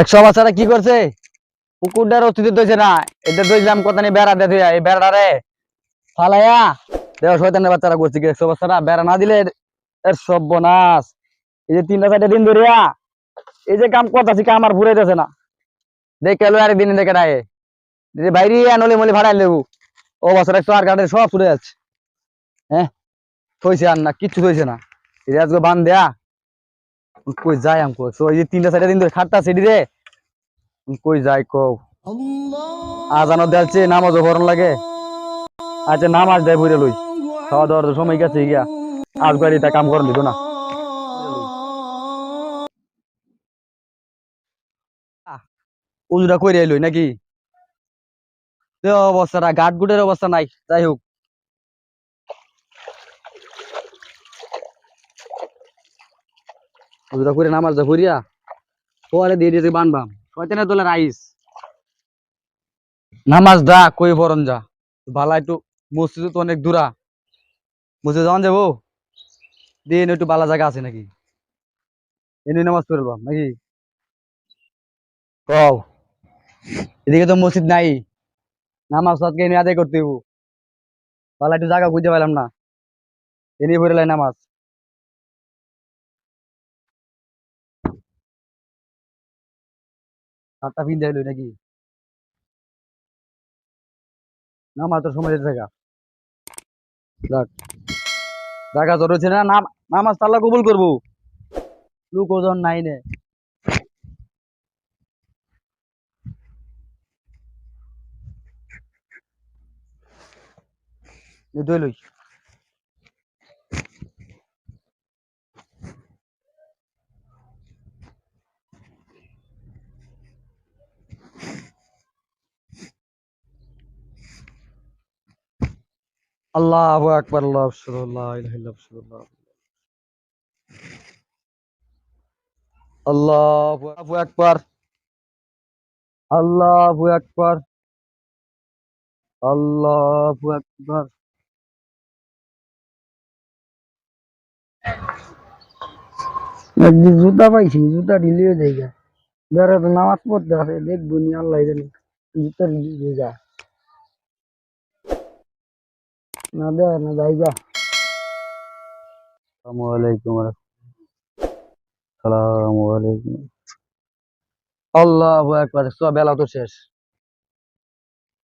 একশো বাচ্চারা কি করছে? পুকুরটার অস্তিত্ব দইছে না। এটা দইলাম কথা নিয়ে বেড়া দেখে এই বেড়াটারে ফালাইয়া। দেখ, শয়তানের বাচ্চারা করছে কি? একশো বাচ্চারা বেড়া না দিলে এর- বনাস এই যে তিনটা চারটা দিন ধরিয়া, এই যে কাম করতেছি, কাম আর ফুরাইতেছে না। দেখ কেলো আর দিন দেখে নাই। যে বাইরে নলি মলি ভাড়াই লেবু। ও বছর একশো আর কাটে সব ফুরে যাচ্ছে। হ্যাঁ? থইছে আর না, কিচ্ছু থইছে না। আজকে বান দেয়া কই যাই আমকো? সো এই যে তিনটা চারটা দিন ধরে খাটতা সেটি রে কই যাই কও? আজানো দেলছে নামাজও ভরণ লাগে। আচ্ছা নামাজ দেয় বুঝে লই। খাওয়া দাওয়ার সময় গেছে গিয়া। আজ গাড়ি তা কাম করেন দিত না। উজরা কইরে এলই নাকি? অবস্থাটা গাট গুটের অবস্থা নাই। যাই হোক। করে পরে দিয়ে দিয়েছে বানবাম। তোলে রাইস? নামাজ দা, কই বরণ যা। ভালা একটু মসজিদ তো অনেক দূরা। মসজিদ যাওয়ান যাব? দিন একটু বালা জায়গা আছে নাকি? এনে নামাজ পড়লাম নাকি? কও, এদিকে তো মসজিদ নাই। নামাজ আজকে এনে আদায় করতে বালা একটু জায়গা বুঝতে পারলাম না। এনে পড়ে নামাজ। সাতটা পিন দেয় নাকি? জায়গা তো রয়েছে না নাম নামাজ তাল্লা কবুল করব। লোক ওজন নাই নে। দই লই আল্লাহু আকবার, আল্লাহু ইল্লাল্লাহ আল্লাহু আকবার, আল্লাহু আল্লাহু আকবার। একদিন জুতা পাইছি, জুতা ঢিলিয়ে জায়গা নামাজ পড়তে আছে, দেখব নি আল্লাহ জানে, জুতা ঢিলিয়ে জায়গা না দেয় না জায়গা আসসালামু আলাইকুম আসসালামু আলাইকুম। আল্লাহু আকবার সব বেলা তো শেষ।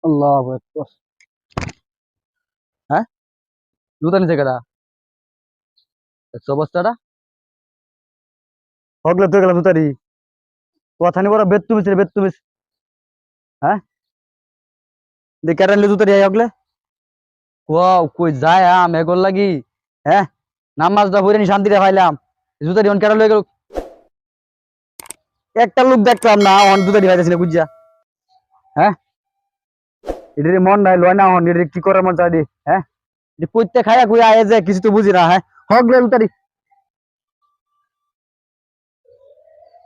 আল্লাহু আকবার। হ্যাঁ? জুতা নিচে কেডা একশো বস্তাটা হগলে তো গেলাম জুতারি। কথা নি বড় বেত্তু মিছে বেত্তু মিছ হ্যাঁ? দে কেটে নিলে জুতারি হগলে ওয়াও আম এগোল লাগি। হ্যাঁ নামাজটা পড়ে নি, শান্তিতে পাইলাম। জুতারি অন কেটে লয়ে গেল। একটা লোক না বুঝছা হ্যাঁ? মন নাই, লয় না কি মন দি হ্যাঁ? যে কিছু তো বুঝি না হ্যাঁ?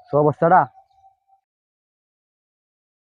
সব অবস্থাটা?